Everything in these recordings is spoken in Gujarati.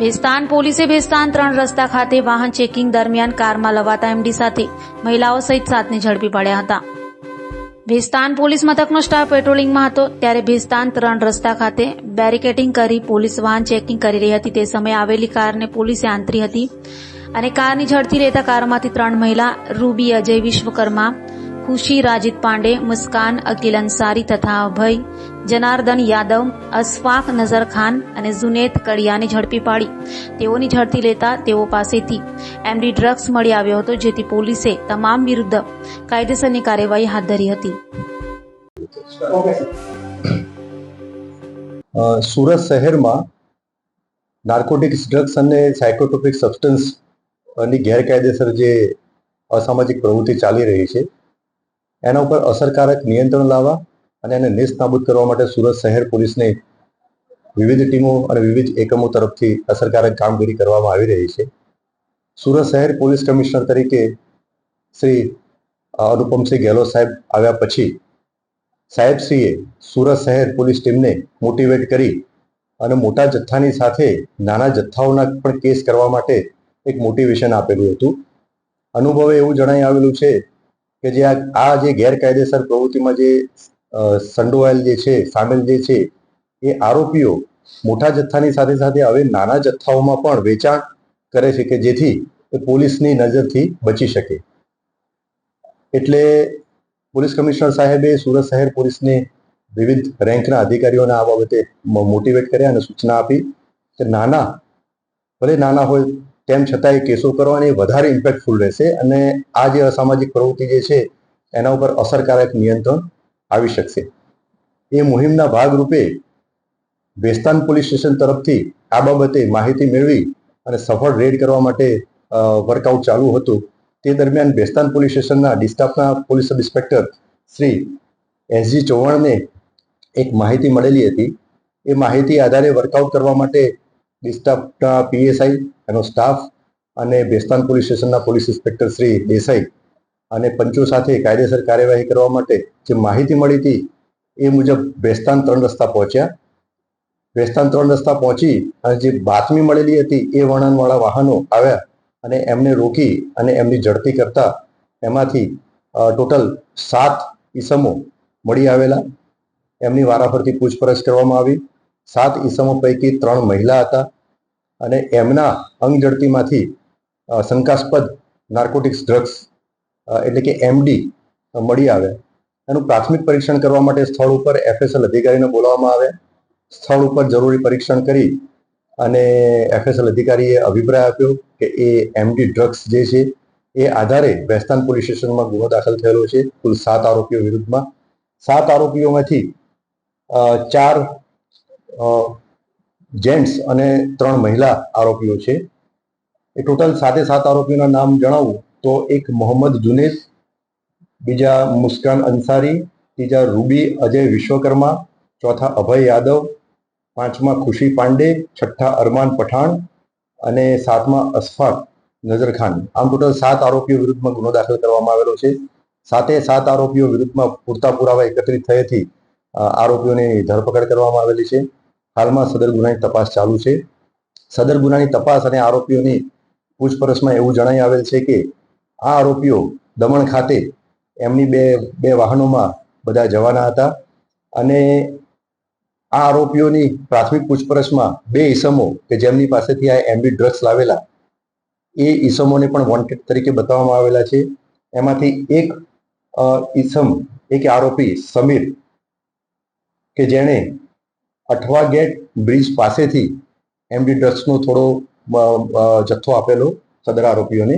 ભેસ્તાન પોલીસે ભેસ્તાન ત્રણ રસ્તા ખાતે વાહન ચેકિંગ દરમિયાન કારમાં લવાતા એમડી સાથે મહિલાઓ સહિત સાતને ઝડપી પડ્યા હતા. ભેસ્તાન પોલીસ મથકનો સ્ટાફ પેટ્રોલિંગમાં હતો ત્યારે ભેસ્તાન ત્રણ રસ્તા ખાતે બેરિકેટિંગ કરી પોલીસ વાહન ચેકિંગ કરી રહી હતી. તે સમયે આવેલી કારને પોલીસે આંતરી હતી અને કારની ઝડપી લેતા કારમાંથી ત્રણ મહિલા રૂબી અજય વિશ્વકર્મા ખુશી રાજીત પાંડે મુસ્કાન અકિલ અંસારી તથા અભય જનાર્દન યાદવ અશફાક નઝર ખાન અને જુનેદ કડિયાને ઝડપી પાડી. તેઓની ઝડપી લેતા તેઓ પાસેથી એમડી ડ્રગ્સ મળી આવ્યો હતો, જેથી પોલીસે તમામ વિરુદ્ધ કાયદેસરની કાર્યવાહી હાથ ધરી હતી. સુરત શહેરમાં નાર્કોટિક્સ ડ્રગ્સ અને સાયકોટ્રોપિક સબસ્ટન્સ અને ગેરકાયદેસર જે અસામાજિક પ્રવૃત્તિ ચાલી રહી છે એના ઉપર અસરકારક નિયંત્રણ લાવવા અને એને નેસ્ત નાબૂદ કરવા માટે સુરત શહેર પોલીસને વિવિધ ટીમો અને વિવિધ એકમો તરફથી અસરકારક કામગીરી કરવામાં આવી રહી છે. સુરત શહેર પોલીસ કમિશનર તરીકે શ્રી અનુપમસિંહ ગેહલોત સાહેબ આવ્યા પછી સાહેબશ્રીએ સુરત શહેર પોલીસ ટીમને મોટિવેટ કરી અને મોટા જથ્થાની સાથે નાના જથ્થાઓના પણ કેસ કરવા માટે એક મોટિવેશન આપેલું હતું. અનુભવે એવું જણાઈ આવેલું છે કે જે આ જે ગેરકાયદેસર પ્રવૃત્તિમાં જે સંડોવાયેલ જે છે, સામેલ જે છે, એ આરોપીઓ મોટા જથ્થાની સાથે સાથે હવે નાના જથ્થાઓમાં પણ વેચાણ કરે છે કે જેથી એ પોલીસની નજરથી બચી શકે. એટલે પોલીસ કમિશનર સાહેબે સુરત શહેર પોલીસને વિવિધ રેન્કના અધિકારીઓને આ બાબતે મોટિવેટ કર્યા અને સૂચના આપી કે નાના, ભલે નાના હોય તેમ છતાં એ કેસો કરવાની વધારે ઇમ્પેક્ટફુલ રહેશે અને આ જે અસામાજિક પ્રવૃત્તિ જે છે, એના ઉપર અસરકારક નિયંત્રણ આવી શકશે. એ મુહિમના ભાગરૂપે વેસ્તાન પોલીસ સ્ટેશન તરફથી આ બાબતે માહિતી મેળવી અને સફળ રેડ કરવા માટે વર્કઆઉટ ચાલુ હતું. તે દરમિયાન બેસ્તાન પોલીસ સ્ટેશનના ડિસ્ટાફના police sub inspector Shri SG ચૌહાણને એક માહિતી મળેલી હતી. એ માહિતી આધારે વર્કઆઉટ કરવા માટે ડિસ્ટાફના પીએસઆઈ એનો સ્ટાફ અને બેસ્તાન પોલીસ સ્ટેશનના પોલીસ ઇન્સ્પેક્ટર શ્રી દેસાઈ અને પંચો સાથે કાયદેસર કાર્યવાહી કરવા માટે જે માહિતી મળી હતી એ મુજબ બેસ્તાન ત્રણ રસ્તા પહોંચ્યા. બેસ્તાન ત્રણ રસ્તા પહોંચી અને જે બાતમી મળેલી હતી એ વર્ણનવાળા વાહનો આવ્યા અને એમને રોકી અને એમની ઝડપી કરતા એમાંથી ટોટલ સાત ઈસમો મળી આવેલા. એમની વારાફરતી પૂછપરછ કરવામાં આવી. સાત ઈસમો પૈકી ત્રણ મહિલા હતા. અને એમના અંગ ઝડપીમાંથી શંકાસ્પદ નાર્કોટિક્સ ડ્રગ્સ એટલે કે એમડી મળી આવે. એનું પ્રાથમિક પરીક્ષણ કરવા માટે સ્થળ ઉપર એફએસએલ અધિકારીને બોલાવવામાં આવે. સ્થળ ઉપર જરૂરી પરીક્ષણ કરી અને એફએસએલ અધિકારીએ અભિપ્રાય આપ્યો કે એ એમડી ડ્રગ્સ જે છે, એ આધારે વેસ્તાન પોલીસ સ્ટેશનમાં ગુનો દાખલ થયેલો છે. કુલ સાત આરોપીઓ વિરુદ્ધમાં. સાત આરોપીઓમાંથી ચાર જેન્ટ્સ અને ત્રણ મહિલા આરોપીઓ છે. એ ટોટલ સાતે સાત આરોપીઓના નામ જણાવું તો એક મોહમ્મદ જુનેદ બીજા મુસ્કાન અંસારી, ત્રીજા રૂબી અજય વિશ્વકર્મા, ચોથા અભય યાદવ, પાંચમા ખુશી પાંડે, છઠ્ઠા અરમાન પઠાણ અને સાતમા અશફાક નઝર ખાન. આમ ટોટલ સાત આરોપીઓ વિરુદ્ધમાં ગુનો દાખલ કરવામાં આવેલો છે. સાતે સાત આરોપીઓ વિરુદ્ધમાં પૂરતા પુરાવા એકત્રિત થયેથી આરોપીઓની ધરપકડ કરવામાં આવેલી છે. હાલમાં સદર ગુનાની તપાસ ચાલુ છે. સદર ગુનાની તપાસ અને આરોપીઓની પૂછપરછમાં એવું જણાઈ આવેલ છે કે આ આરોપીઓ દમણ ખાતે એમની બે બે વાહનોમાં બધા જવાના હતા અને આ આરોપીઓની પ્રાથમિક પૂછપરછમાં બે ઈસમો કે જેમની પાસેથી આ એમબી ડ્રગ્સ લાવેલા એ ઈસમોને પણ વોન્ટેડ તરીકે બતાવવામાં આવેલા છે. એમાંથી એક ઈસમ, એક આરોપી સમીર કે જેણે અઠવા ગેટ બ્રિજ પાસેથી એમડી ડ્રગ્સનો થોડો જથ્થો આપેલો સદર આરોપીઓને.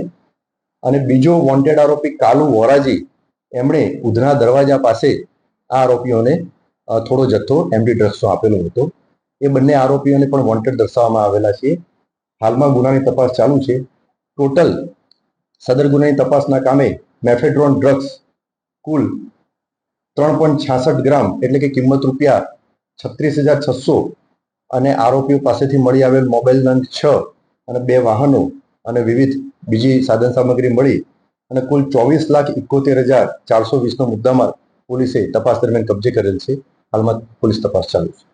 અને બીજો વોન્ટેડ આરોપી કાલુ વોરાજી, એમણે ઉધના દરવાજા પાસે આ આરોપીઓને થોડો જથ્થો એમડી ડ્રગ્સનો આપેલો હતો. એ બંને આરોપીઓને પણ વોન્ટેડ દર્શાવવામાં આવેલા છે. હાલમાં ગુનાની તપાસ ચાલુ છે. ટોટલ સદર ગુનાની તપાસના કામે મેફેડ્રોન ડ્રગ્સ કુલ ત્રણ પોઈન્ટ છાસઠ ગ્રામ એટલે કે કિંમત રૂપિયા છત્રીસ હજાર છસો અને આરોપીઓ પાસેથી મળી આવેલ મોબાઈલ નંગ છ અને બે વાહનો અને વિવિધ બીજી સાધન સામગ્રી મળી અને કુલ ચોવીસ લાખ ઇકોતેર હજાર ચારસો વીસનો મુદ્દામાલ પોલીસે તપાસ દરમિયાન કબજે કરેલ છે. હાલમાં પોલીસ તપાસ ચાલુ છે.